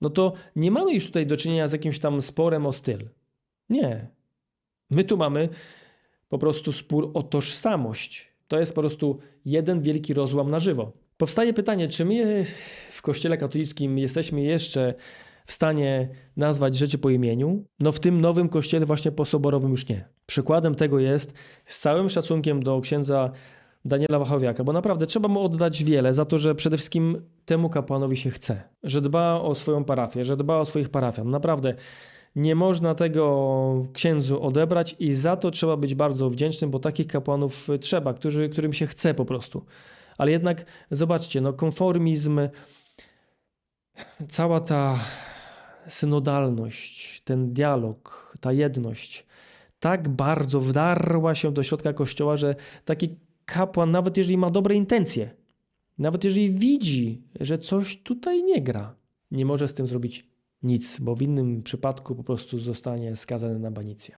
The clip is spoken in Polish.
no to nie mamy już tutaj do czynienia z jakimś tam sporem o styl. Nie. My tu mamy po prostu spór o tożsamość. To jest po prostu jeden wielki rozłam na żywo. Powstaje pytanie, czy my w Kościele katolickim jesteśmy jeszcze w stanie nazwać rzeczy po imieniu? No w tym nowym kościele właśnie posoborowym już nie. Przykładem tego jest z całym szacunkiem do księdza Daniela Wachowiaka, bo naprawdę trzeba mu oddać wiele za to, że przede wszystkim temu kapłanowi się chce, że dba o swoją parafię, że dba o swoich parafian. Naprawdę nie można tego księdzu odebrać i za to trzeba być bardzo wdzięcznym, bo takich kapłanów trzeba, którzy, którym się chce po prostu. Ale jednak zobaczcie, no konformizm, cała ta synodalność, ten dialog, ta jedność tak bardzo wdarła się do środka kościoła, że taki kapłan, nawet jeżeli ma dobre intencje, nawet jeżeli widzi, że coś tutaj nie gra, nie może z tym zrobić nic, bo w innym przypadku po prostu zostanie skazany na banicję.